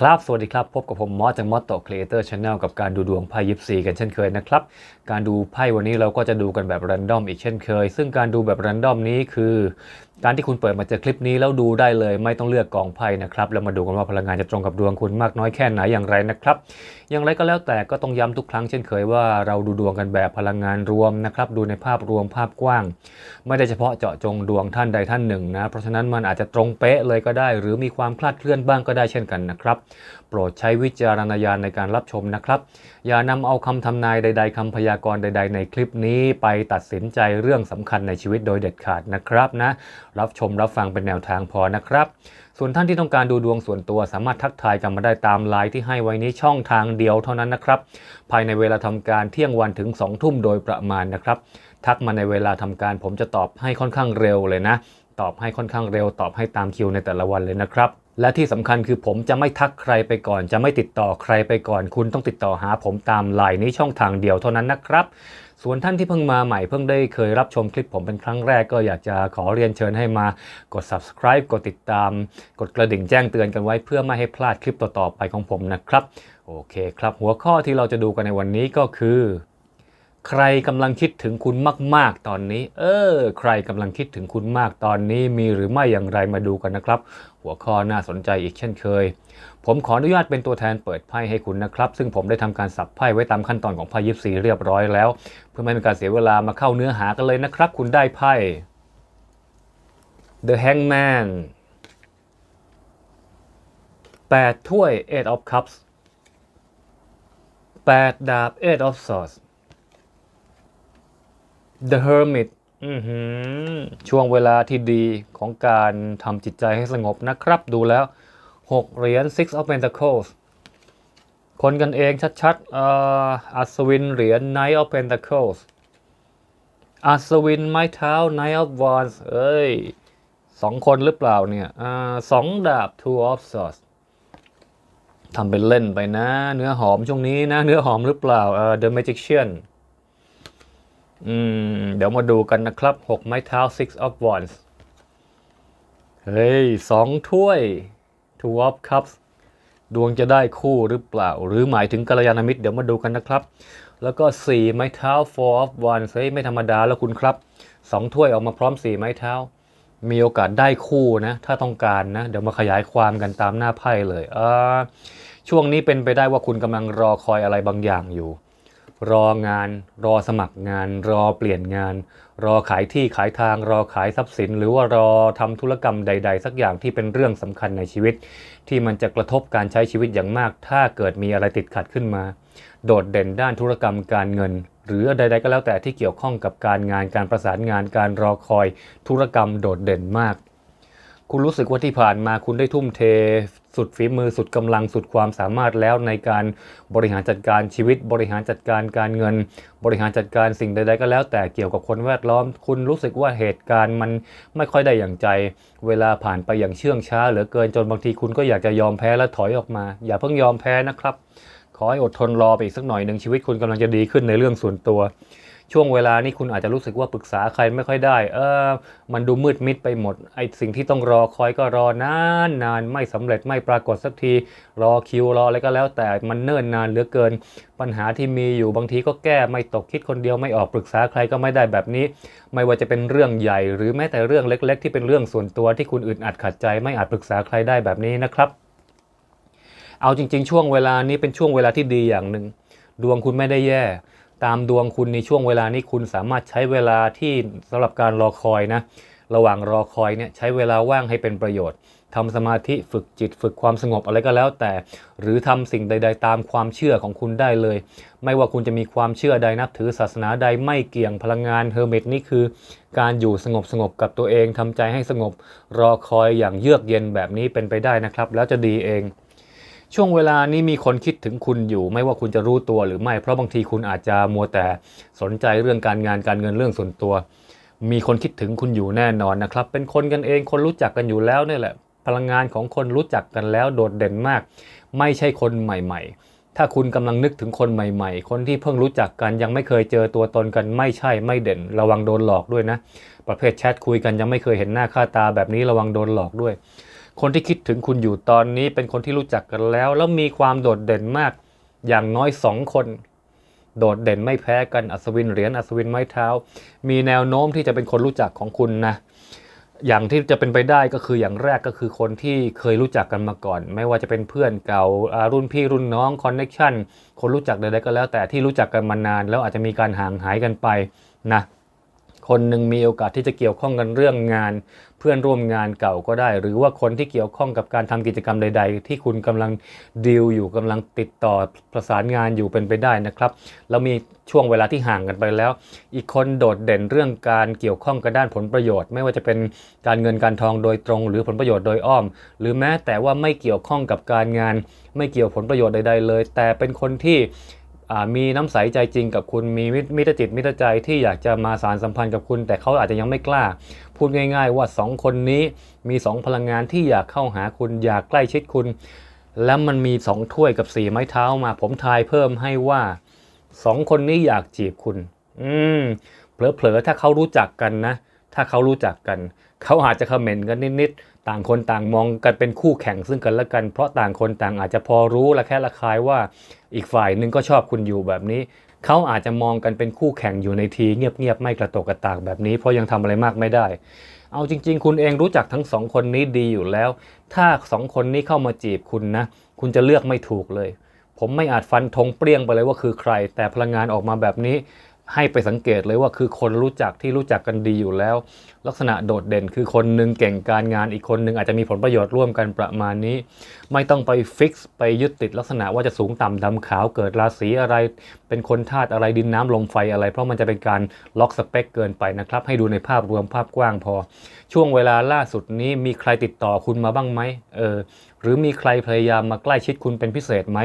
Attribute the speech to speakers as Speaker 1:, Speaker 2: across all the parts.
Speaker 1: ครับสวัสดีครับ พบกับผมมอสจากมอสโตครีเอเตอร์ชาแนลกับการดูดวงไพ่ยิปซีกันเช่นเคยนะครับ การดูไพ่วันนี้เราก็จะดูกันแบบรันดอมอีกเช่นเคย ซึ่งการดูแบบรันดอมนี้คือการที่คุณเปิดมาเจอคลิปนี้แล้วดูได้เลย ไม่ต้องเลือกกองไพ่นะครับแล้วมาดูกันว่าพลังงานจะตรงกับดวงคุณมากน้อยแค่ไหนอย่างไรนะครับ อย่างไรก็แล้วแต่ก็ต้องย้ำทุกครั้งเช่นเคยว่าเราดูดวงกันแบบพลังงานรวมนะครับดูในภาพรวมภาพกว้าง ไม่ได้เฉพาะเจาะจงดวงท่านใดท่านหนึ่งนะเพราะฉะนั้นมันอาจจะตรงเป๊ะเลยก็ได้ หรือมีความคลาดเคลื่อนบ้างก็ได้เช่นกันนะครับ รดใช้วิจารณญาณในการรับชมนะครับ อย่านำเอาคำทำนายใด ๆคำพยากรณ์ใด ๆ ในคลิปนี้ไปตัดสินใจเรื่องสำคัญในชีวิตโดยเด็ดขาดนะครับนะ รับชมรับฟังเป็นแนวทางพอนะครับ ส่วนท่านที่ต้องการดูดวงส่วนตัวสามารถทักทายกันมาได้ตามไลน์ที่ให้ไว้นี้ช่องทางเดียวเท่านั้นนะครับ ภายในเวลาทำการเที่ยงวันถึง2ทุ่มโดยประมาณนะครับทักมาในเวลาทำการผมจะตอบให้ค่อนข้างเร็วเลยนะ ตอบให้ค่อนข้างเร็ว ตอบให้ตามคิวในแต่ละวันเลยนะครับ และที่สำคัญคือผมจะไม่ทักใครไปก่อน จะไม่ติดต่อใครไปก่อน คุณต้องติดต่อหาผมตามไลน์นี้ช่องทางเดียวเท่านั้นนะครับ ส่วนท่านที่เพิ่งมาใหม่เพิ่งได้เคยรับชมคลิปผมเป็นครั้งแรกก็อยากจะขอเรียนเชิญให้มากด subscribe กดติดตาม กดกระดิ่งแจ้งเตือนกันไว้เพื่อไม่ให้พลาดคลิปต่อๆไปของผมนะครับ โอเคครับ หัวข้อที่เราจะดูกันในวันนี้ก็คือ ใครกำลังคิดถึงคุณมาก ๆ ตอนนี้ เออ ใครกำลังคิดถึงคุณมากตอนนี้ มีหรือไม่อย่างไรมาดูกันนะครับ หัวข้อน่าสนใจอีกเช่นเคย ผมขออนุญาตเป็นตัวแทนเปิดไพ่ให้คุณนะครับ ซึ่งผมได้ทำการสับไพ่ไว้ตามขั้นตอนของไพ่ยิปซีเรียบร้อยแล้ว เพื่อไม่ให้เป็นการเสียเวลามาเข้าเนื้อหากันเลยนะครับ คุณได้ไพ่ The Hangman 8ถ้วย Eight of Cups 8ดาบ Eight of Swords The Hermit อือหือช่วงเวลาที่ดีของการทำจิตใจให้สงบนะครับ ดูแล้ว 6 เหรียญ Six of Pentacles คนกันเองชัดๆเอ่ออัศวินเหรียญ Knight of Pentacles อัศวินไม้เท้า Knight of Wands เอ้ยสองคนหรือเปล่าเนี่ยอ่าสองดาบ Two of Swords ทำเป็นเล่นไปนะ เนื้อหอมช่วงนี้นะ เนื้อหอมหรือเปล่าเอ่อ The Magician อืม เดี๋ยวมาดูกันนะครับ 6 ไม้เท้า Six of Wands เฮ้ยสองถ้วย Two of Cups ดวงจะได้คู่หรือเปล่า หรือหมายถึงกัลยาณมิตร เดี๋ยวมาดูกันนะครับ แล้วก็ 4 ไม้เท้า Four of Wands เฮ้ยไม่ธรรมดาแล้วคุณครับ2ถ้วยออกมาพร้อม 4 ไม้เท้า มีโอกาสได้คู่นะ ถ้าต้องการนะ เดี๋ยวมาขยายความกันตามหน้าไพ่เลย ช่วงนี้เป็นไปได้ว่าคุณกำลังรอคอยอะไรบางอย่างอยู่ รองาน รอสมัครงาน รอเปลี่ยนงาน รอขายที่ขายทาง รอขายทรัพย์สิน หรือว่ารอทำธุรกรรมใด ๆ สักอย่างที่เป็นเรื่องสำคัญในชีวิต ที่มันจะกระทบการใช้ชีวิตอย่างมาก ถ้าเกิดมีอะไรติดขัดขึ้นมา โดดเด่นด้านธุรกรรมการเงิน หรือใด ๆ ก็แล้วแต่ที่เกี่ยวข้องกับการงานการประสานงานการรอคอยธุรกรรมโดดเด่นมาก คุณรู้สึกว่าที่ผ่านมาคุณได้ทุ่มเท สุดฝีมือสุดกำลังสุดความสามารถแล้วในการบริหารจัดการชีวิต บริหารจัดการการเงิน บริหารจัดการสิ่งใดๆก็แล้ว แต่เกี่ยวกับคนแวดล้อม คุณรู้สึกว่าเหตุการณ์มันไม่ค่อยได้อย่างใจ เวลาผ่านไปอย่างเชื่องช้า เหลือเกินจนบางทีคุณก็อยากจะยอมแพ้และถอยออกมา อย่าเพิ่งยอมแพ้นะครับ ขอให้อดทนรอไปอีกสักหน่อยหนึ่งชีวิตคุณกำลังจะดีขึ้นในเรื่องส่วนตัว ช่วงเวลานี้คุณอาจจะรู้สึกว่าปรึกษาใครไม่ค่อยได้ เออ มันดูมืดมิดไปหมด ไอสิ่งที่ต้องรอคอยก็รอนานนานไม่สำเร็จไม่ปรากฏสักที รอคิวรออะไรก็แล้ว แต่มันเนิ่นนานเหลือเกิน ปัญหาที่มีอยู่บางทีก็แก้ไม่ตกคิดคนเดียวไม่ออกปรึกษาใครก็ไม่ได้แบบนี้ ไม่ว่าจะเป็นเรื่องใหญ่ หรือแม้แต่เรื่องเล็ก ๆ ที่เป็นเรื่องส่วนตัวที่คุณอึดอัดขัดใจ ไม่อาจปรึกษาใครได้แบบนี้นะครับเอาจริง ๆ ช่วงเวลานี้เป็นช่วงเวลาที่ดีอย่างหนึ่งดวงคุณไม่ได้แย่ ตามดวงคุณในช่วงเวลานี้คุณสามารถใช้เวลาที่สำหรับการรอคอยนะ ระหว่างรอคอยเนี่ยใช้เวลาว่างให้เป็นประโยชน์ทำสมาธิฝึกจิตฝึกความสงบอะไรก็แล้วแต่ หรือทำสิ่งใด ๆ ตามความเชื่อของคุณได้เลย ไม่ว่าคุณจะมีความเชื่อใดนับถือศาสนาใดไม่เกี่ยงพลังงานเฮอร์เมตนี่คือ การอยู่สงบสงบกับตัวเองทำใจให้สงบรอคอยอย่างเยือกเย็นแบบนี้เป็นไปได้นะครับ แล้วจะดีเอง ช่วงเวลานี้มีคนคิดถึงคุณอยู่ ไม่ว่าคุณจะรู้ตัวหรือไม่ เพราะบางทีคุณอาจจะมัวแต่สนใจเรื่องการงานการเงินเรื่องส่วนตัว มีคนคิดถึงคุณอยู่แน่นอนนะครับ เป็นคนกันเองคนรู้จักกันอยู่แล้วนี่แหละ พลังงานของคนรู้จักกันแล้วโดดเด่นมาก ไม่ใช่คนใหม่ ๆ ถ้าคุณกำลังนึกถึงคนใหม่ ๆ คนที่เพิ่งรู้จักกันยังไม่เคยเจอตัวตนกันไม่ใช่ไม่เด่น ระวังโดนหลอกด้วยนะ ประเภทแชทคุยกันยังไม่เคยเห็นหน้าค่าตาแบบนี้ระวังโดนหลอกด้วย คนที่คิดถึงคุณอยู่ตอนนี้เป็นคนที่รู้จักกันแล้ว แล้วมีความโดดเด่นมาก อย่างน้อยสองคน โดดเด่นไม่แพ้กันอัศวินเหรียญอัศวินไม้เท้า มีแนวโน้มที่จะเป็นคนรู้จักของคุณนะอย่างที่จะเป็นไปได้ก็คืออย่างแรกก็คือคนที่เคยรู้จักกันมาก่อน ไม่ว่าจะเป็นเพื่อนเก่ารุ่นพี่รุ่นน้องคอนเน็ชันคนรู้จักใดๆก็แล้วแต่ที่รู้จักกันมานาน แล้วอาจจะมีการห่างหายกันไปนะ คนหนึ่งมีโอกาสที่จะเกี่ยวข้องกันเรื่องงาน เพื่อนร่วมงานเก่าก็ได้ หรือว่าคนที่เกี่ยวข้องกับการทำกิจกรรมใด ๆ ที่คุณกำลังดีลอยู่กำลังติดต่อประสานงานอยู่เป็นไปได้นะครับแล้วมีช่วงเวลาที่ห่างกันไปแล้ว อีกคนโดดเด่นเรื่องการเกี่ยวข้องกับด้านผลประโยชน์ ไม่ว่าจะเป็นการเงินการทองโดยตรง หรือผลประโยชน์โดยอ้อม หรือแม้แต่ว่าไม่เกี่ยวข้องกับการงาน ไม่เกี่ยวผลประโยชน์ใด ๆ เลย แต่เป็นคนที่ มีน้ำใสใจจริงกับคุณมีมิตรจิตมิตรใจที่อยากจะมาสารสัมพันธ์กับคุณ แต่เขาอาจจะยังไม่กล้า พูดง่าย ๆ ว่า 2 คนนี้มี 2 พลังงานที่อยากเข้าหาคุณอยากใกล้ชิดคุณ แล้วมันมี 2 ถ้วยกับ4ไม้เท้ามา ผมทายเพิ่มให้ว่า 2 คนนี้อยากจีบคุณ อืมเผลอๆถ้าเขารู้จักกันนะ ถ้าเขารู้จักกัน เขาอาจจะคอมเมนต์กันนิดๆ ต่างคนต่างมองกันเป็นคู่แข่งซึ่งกันและกัน เพราะต่างคนต่างอาจจะพอรู้และแค่ละคายว่าอีกฝ่ายหนึ่งก็ชอบคุณอยู่แบบนี้ เขาอาจจะมองกันเป็นคู่แข่งอยู่ในทีเงียบๆไม่กระตกกระตากแบบนี้ เพราะยังทำอะไรมากไม่ได้ เอาจริง ๆ คุณเองรู้จักทั้งสองคนนี้ดีอยู่แล้ว ถ้าสองคนนี้เข้ามาจีบคุณนะ คุณจะเลือกไม่ถูกเลย ผมไม่อาจฟันธงเปรี้ยงไปเลยว่าคือใคร แต่พลังงานออกมาแบบนี้ ให้ไปสังเกตเลยว่าคือคนรู้จักที่รู้จักกันดีอยู่แล้ว ลักษณะโดดเด่นคือคนหนึ่งเก่งการงานอีกคนหนึ่งอาจจะมีผลประโยชน์ร่วมกันประมาณนี้ ไม่ต้องไปฟิกซ์ไปยึดติดลักษณะว่าจะสูงต่ำดำขาวเกิดราศีอะไร เป็นคนธาตุอะไรดินน้ำลมไฟอะไร เพราะมันจะเป็นการล็อกสเปคเกินไปนะครับ ให้ดูในภาพรวมภาพกว้างพอ ช่วงเวลาล่าสุดนี้มีใครติดต่อคุณมาบ้างไหมเออหรือมีใครพยายามมาใกล้ชิดคุณเป็นพิเศษไหม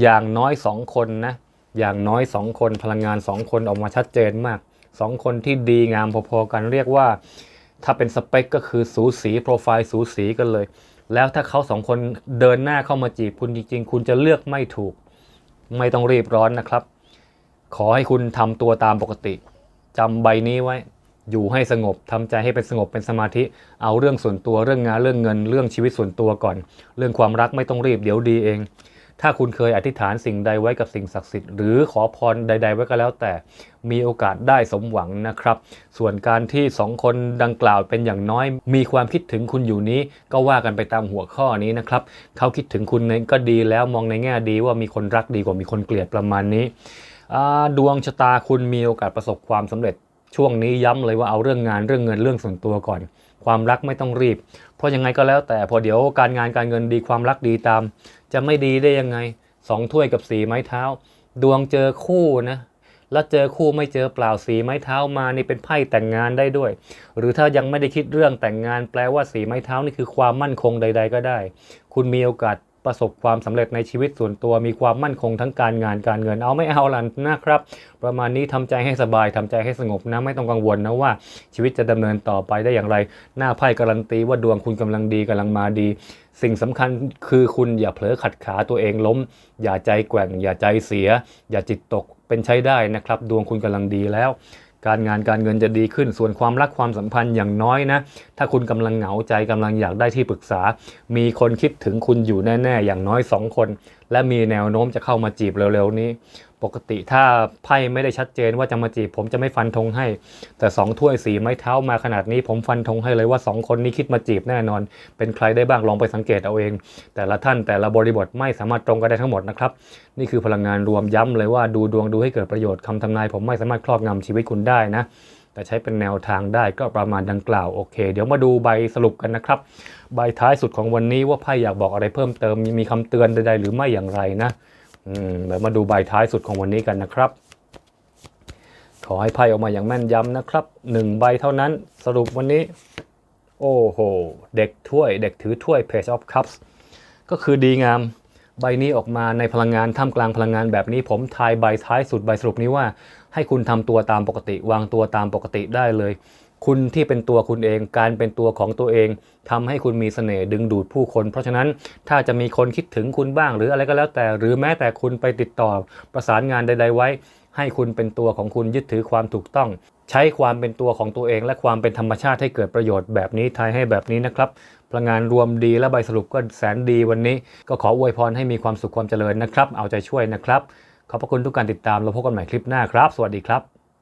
Speaker 1: อย่างน้อยสองคนนะ อย่างน้อยสองคนพลังงานสองคนออกมาชัดเจนมากสองคนที่ดีงามพอๆกันเรียกว่า ถ้าเป็นสเปคก็คือสูสีโปรไฟล์สูสีกันเลย แล้วถ้าเขาสองคนเดินหน้าเข้ามาจีบคุณจริงๆ คุณจะเลือกไม่ถูก ไม่ต้องรีบร้อนนะครับ ขอให้คุณทำตัวตามปกติจำใบนี้ไว้อยู่ให้สงบทำใจให้เป็นสงบเป็นสมาธิ เอาเรื่องส่วนตัวเรื่องงานเรื่องเงิน เรื่องชีวิตส่วนตัวก่อน เรื่องความรักไม่ต้องรีบเดี๋ยวดีเอง ถ้าคุณเคยอธิษฐานสิ่งใดไว้กับสิ่งศักดิ์สิทธิ์ หรือขอพรใด ๆ ไว้ก็แล้วแต่มีโอกาสได้สมหวังนะครับ ส่วนการที่สองคนดังกล่าวเป็นอย่างน้อย มีความคิดถึงคุณอยู่นี้ ก็ว่ากันไปตามหัวข้อนี้นะครับเขาคิดถึงคุณนั้นก็ดีแล้วมองในแง่ดีว่ามีคนรักดีกว่ามีคนเกลียดประมาณนี้ดวงชะตาคุณมีโอกาสประสบความสำเร็จ ช่วงนี้ย้ำเลยว่าเอาเรื่องงานเรื่องเงินเรื่องส่วนตัวก่อน ความรักไม่ต้องรีบ เพราะยังไงก็แล้วแต่พอเดี๋ยวการงานการเงินดีความรักดีตาม จะไม่ดีได้ยังไงสองถ้วยกับสีไม้เท้า ดวงเจอคู่นะแล้วเจอคู่ไม่เจอเปล่าสีไม้เท้ามานี่เป็นไพ่แต่งงานได้ด้วย หรือถ้ายังไม่ได้คิดเรื่องแต่งงานแปลว่าสีไม้เท้านี่คือความมั่นคงใด ๆ ก็ได้ คุณมีโอกาส ประสบความสำเร็จในชีวิตส่วนตัวมีความมั่นคงทั้งการงานการเงินเอาไม่เอาล่ะนะครับ ประมาณนี้ทำใจให้สบายทำใจให้สงบนะไม่ต้องกังวลนะว่าชีวิตจะดำเนินต่อไปได้อย่างไร หน้าไพ่การันตีว่าดวงคุณกำลังดีกำลังมาดี สิ่งสำคัญคือคุณอย่าเผลอขัดขาตัวเองล้ม อย่าใจแกว่ง อย่าใจเสีย อย่าจิตตกเป็นใช้ได้นะครับ ดวงคุณกำลังดีแล้ว การงานการเงินจะดีขึ้น ส่วนความรักความสัมพันธ์อย่างน้อยนะ ถ้าคุณกำลังเหงาใจกำลังอยากได้ที่ปรึกษา มีคนคิดถึงคุณอยู่แน่ ๆ อย่างน้อย 2 คน และมีแนวโน้มจะเข้ามาจีบเร็ว ๆ นี้ ปกติถ้าไพ่ไม่ได้ชัดเจนว่าจะมาจีบผมจะไม่ฟันธงให้ แต่สองถ้วยสีไม้เท้ามาขนาดนี้ผมฟันธงให้เลยว่า 2 คนนี้คิดมาจีบแน่นอน เป็นใครได้บ้างลองไปสังเกตเอาเอง แต่ละท่านแต่ละบริบทไม่สามารถตรงกันได้ทั้งหมดนะครับ นี่คือพลังงานรวมย้ำเลยว่าดูดวงดูให้เกิดประโยชน์คำทำนาย ผมไม่สามารถครอบงำชีวิตคุณได้นะ แต่ใช้เป็นแนวทางได้ก็ประมาณดังกล่าวโอเค เดี๋ยวมาดูใบสรุปกันนะครับ ใบท้ายสุดของวันนี้ว่าไพ่อยากบอกอะไรเพิ่มเติมมีมีคำเตือนใดๆหรือไม่อย่างไรนะ เดี๋ยวมาดูใบท้ายสุดของวันนี้กันนะครับ ขอให้ไพ่ออกมาอย่างแม่นยำนะครับหนึ่งใบเท่านั้นสรุปวันนี้ โอ้โห เด็กถ้วย เด็กถือถ้วย Page of Cups ก็คือดีงามใบนี้ออกมาในพลังงานท่ามกลางพลังงานแบบนี้ผมทายใบท้ายสุดใบสรุปนี้ว่า ให้คุณทำตัวตามปกติ วางตัวตามปกติได้เลย คุณที่เป็นตัวคุณเอง การเป็นตัวของตัวเองทำให้คุณมีเสน่ห์ดึงดูดผู้คน เพราะฉะนั้นถ้าจะมีคนคิดถึงคุณบ้าง หรืออะไรก็แล้วแต่ หรือแม้แต่คุณไปติดต่อประสานงานใด ๆ ไว้ ให้คุณเป็นตัวของคุณยึดถือความถูกต้อง ใช้ความเป็นตัวของตัวเอง และความเป็นธรรมชาติให้เกิดประโยชน์แบบนี้ทายให้แบบนี้นะครับพลังงานรวมดีและใบสรุปก็แสนดีวันนี้ ก็ขออวยพรให้มีความสุขความเจริญนะครับ เอาใจช่วยนะครับขอบพระคุณทุกการติดตามเราพบกันใหม่คลิปหน้าครับ สวัสดีครับ